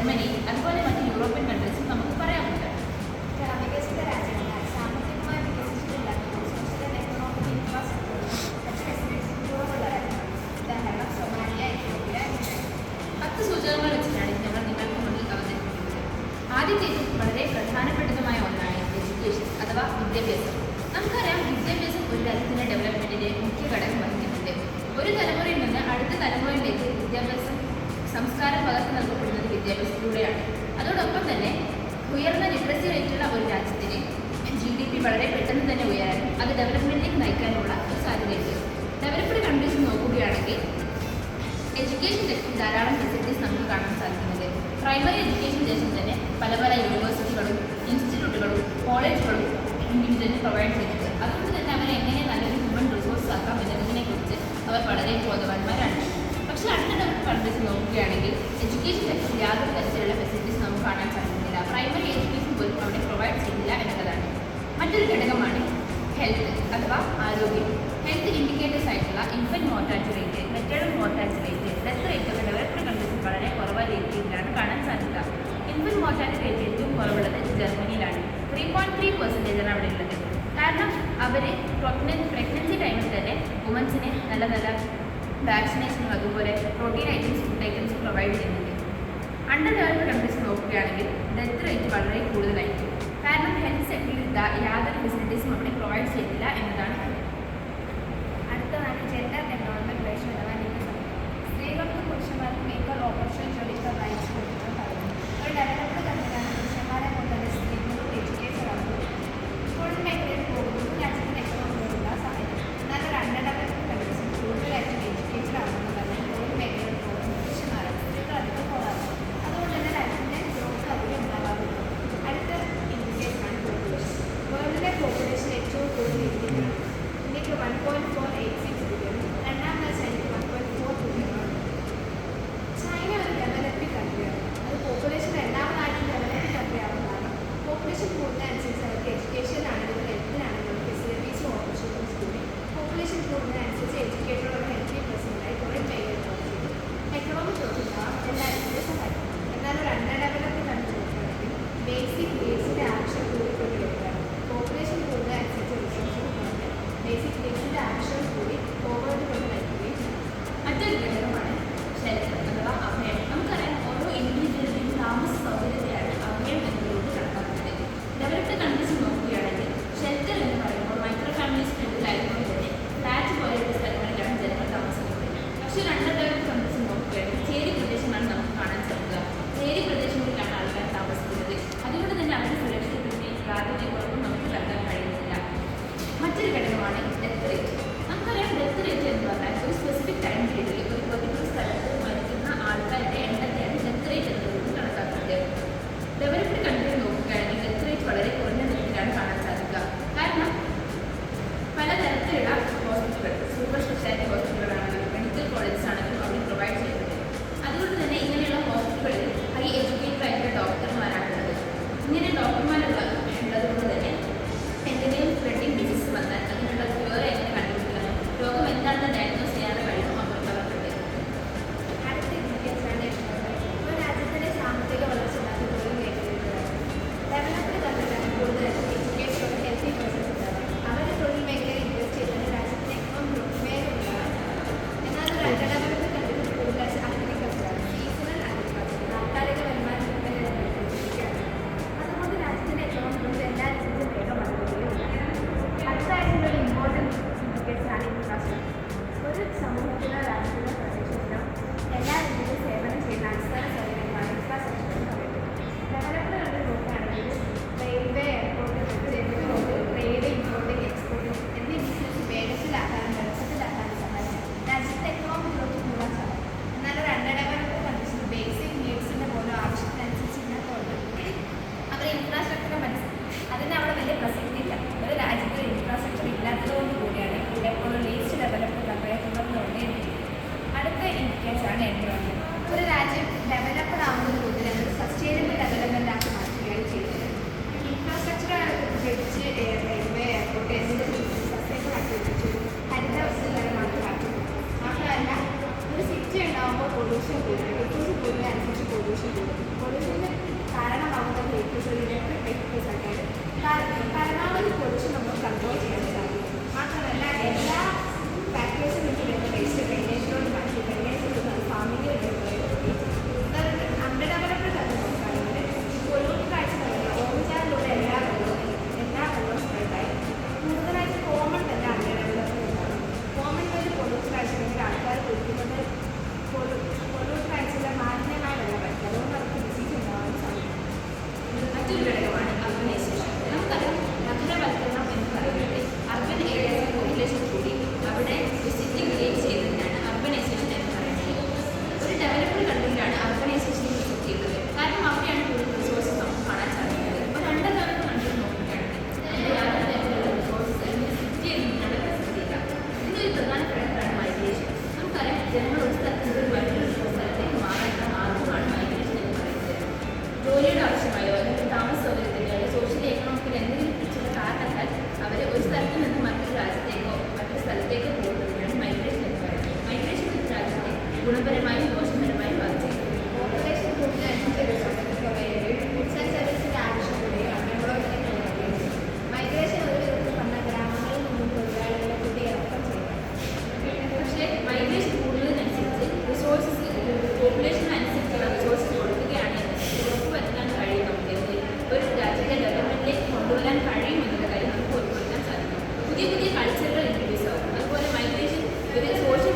Germany അതുപോലെ മറ്റ് European കൺട്രീസും നമുക്ക് പറയാറുണ്ട്. പത്ത് സൂചകങ്ങൾ വെച്ചിട്ടാണ് ഞങ്ങൾ നിങ്ങൾക്ക് മുന്നിൽ അവതരിപ്പിക്കുന്നത്. ആദ്യത്തേത് വളരെ പ്രധാനപ്പെട്ടതുമായ ഒന്നാണ് എഡ്യൂക്കേഷൻ അഥവാ വിദ്യാഭ്യാസം. നമുക്കറിയാം വിദ്യാഭ്യാസം ഒരു രാജ്യത്തിന്റെ ഡെവലപ്മെന്റിന്റെ മുഖ്യ ഘടകം വഹിക്കുന്നുണ്ട്. ഒരു തലമുറയിൽ നിന്ന് അടുത്ത തലമുറയിലേക്ക് വിദ്യാഭ്യാസം സംസ്കാരം പകർന്നു നൽകപ്പെടുന്നത് വിദ്യാഭ്യാസത്തിലൂടെയാണ്. അതോടൊപ്പം തന്നെ ഉയർന്ന ലിറ്ററസി റേറ്റുള്ള ഒരു രാജ്യത്തിന് ജി ഡി പി വളരെ പെട്ടെന്ന് തന്നെ ഉയരാനും അത് ഡെവലപ്മെന്റിലേക്ക് നയിക്കാനുള്ള ഒരു സാധ്യതയുണ്ട്. ഡെവലപ്ഡ് കൺട്രീസ് നോക്കുകയാണെങ്കിൽ എഡ്യൂക്കേഷൻ സെക്ടറിൽ ധാരാളം ഫെസിലിറ്റീസ് നമുക്ക് കാണാൻ സാധിക്കുന്നത് പ്രൈമറി എഡ്യൂക്കേഷൻ ദേശം തന്നെ പല പല യൂണിവേഴ്സിറ്റികളും ഇൻസ്റ്റിറ്റ്യൂട്ടുകളും കോളേജുകളും ഇൻഡിവിജ്വലിന് പ്രൊവൈഡ് ചെയ്തിട്ടുണ്ട് അതുകൊണ്ട് തന്നെ അവരെ എങ്ങനെ നല്ലൊരു ഹ്യൂമൻ റിസോഴ്സ് ആക്കാം എന്നതിനെ കുറിച്ച് അവർ വളരെ ബോധവാന്മാരാണ്. പക്ഷേ കൺട്രീസ് നോക്കുകയാണെങ്കിൽ എഡ്യൂക്കേഷൻ സെക്ടറിൽ യാതൊരു തരത്തിലുള്ള ഫെസിലിറ്റീസ് നമുക്ക് കാണാൻ സാധിക്കുന്നില്ല. പ്രൈമറി എഡ്യൂക്കേഷൻ പോലും അവിടെ പ്രൊവൈഡ് ചെയ്യുന്നില്ല എന്നുള്ളതാണ് മറ്റൊരു ഘടകമാണ് ഹെൽത്ത് അഥവാ ആരോഗ്യം. ഹെൽത്ത് ഇൻഡിക്കേറ്റേഴ്സ് ആയിട്ടുള്ള infant mortality rate maternal mortality rate death rate ഒക്കെ ഡെവലപ്ഡ് കൺട്രീസിൽ വളരെ കുറവായ രീതിയിലാണ് കാണാൻ സാധിക്കുക. ഇൻഫന്റ് മോർട്ടാലിറ്റി റേറ്റ് ഏറ്റവും കുറവുള്ളത് ജർമ്മനിയിലാണ്. ത്രീ പോയിന്റ് ത്രീ പെർസെന്റേജാണ് അവിടെ ഉള്ളത്. കാരണം അവർ പ്രഗ്നൻസി ടൈമിൽ തന്നെ വുമൻസിനെ നല്ല നല്ല വാക്സിനേഷനും അതുപോലെ protein items food items provide ചെയ്യുന്നുണ്ട്. അണ്ടർ ഡെവലപ്ഡ് കൺട്രീസ് നോക്കുകയാണെങ്കിൽ ഡെത്ത് റേറ്റ് വളരെ കൂടുതലായിരിക്കും. കാരണം ഹെൽത്ത് സെക്ടറിൽ യാതൊരു ഫെസിലിറ്റീസും അവിടെ പ്രൊവൈഡ് ചെയ്യുന്നില്ല എന്നതാണ്. ആകുമ്പോൾ പൊല്യൂഷൻ കൂടും. ഇലക്ട്രിസിറ്റി കൂടുന്നതനുസരിച്ച് പൊല്യൂഷൻ കൂടും. പൊല്യൂഷന് കാരണമാകുന്നത് ഇലക്ട്രിസിറ്റി ഇലക്ട്രിക് പരമാവധി പൊല്യൂഷൻ നമ്മൾ കൺട്രോൾ ചെയ്യാൻ സാധിക്കും. മാത്രമല്ല എല്ലാ ഫാക്ടേഴ്സും നിന്ന് വരുന്ന വേസ്റ്റ് ഡ്രെയിനേജിലോട്ട് ഗുണപരമായും ദോഷപരമായും ബാധിച്ചേക്കും പക്ഷേ മൈഗ്രേഷൻ കൂടുന്നതിനനുസരിച്ച് റിസോഴ്സസ് പോപ്പുലേഷൻ അനുസരിച്ചുള്ള റിസോഴ്സസ് കൊടുക്കുകയാണ് ഉറപ്പുവരുത്താൻ കഴിയും നമുക്ക്. ഒരു രാജ്യത്തെ ഡെവലപ്മെന്റിലേക്ക് കൊണ്ടുവരാൻ കഴിയും എന്നുള്ള കാര്യം നമുക്ക് ഉറപ്പുവരുത്താൻ സാധിക്കും. പുതിയ പുതിയ കൾച്ചറുകൾ ഇൻട്രൊഡ്യൂസ് ആവും. അതുപോലെ മൈഗ്രേഷൻ ഒരു സോഷ്യൽ